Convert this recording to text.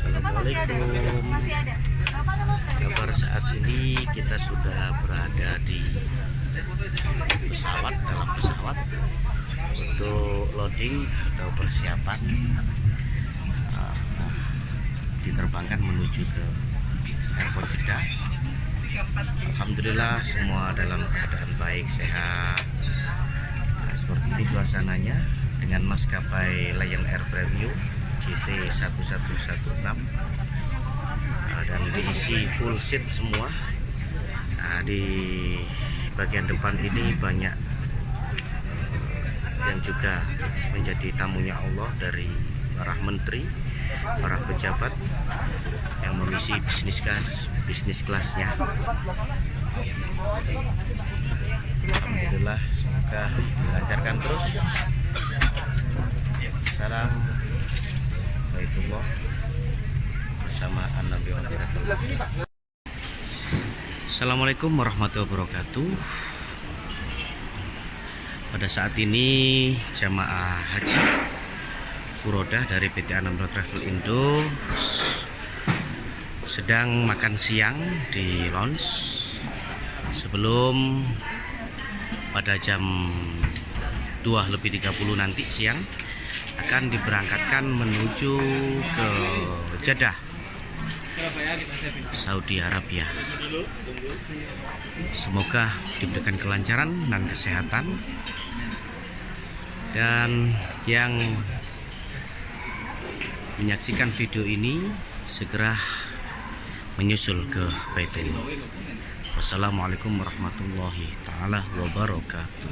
Assalamualaikum. Kabar saat ini kita sudah berada di pesawat dalam pesawat untuk loading atau persiapan uh, diterbangkan menuju ke airport Jeddah. Alhamdulillah semua dalam keadaan baik sehat. Nah, seperti ini suasananya dengan maskapai Lion Air Premium. JT 1116 Nah, dan diisi full seat semua. Nah, di bagian depan ini banyak yang juga menjadi tamunya Allah dari para menteri, para pejabat yang mengisi bisnis kelas, bisnis kelasnya. Alhamdulillah, semoga dilancarkan terus. Salam Baitullah bersama An-Nabi Assalamualaikum warahmatullahi wabarakatuh. Pada saat ini jamaah haji Furoda dari PT Anambra Travel Indo sedang makan siang di lounge sebelum pada jam 2 lebih 30 nanti siang akan diberangkatkan menuju ke Jeddah Saudi Arabia. Semoga diberikan kelancaran dan kesehatan. Dan yang menyaksikan video ini segera menyusul ke Baitul Wassalamualaikum warahmatullahi taala wabarakatuh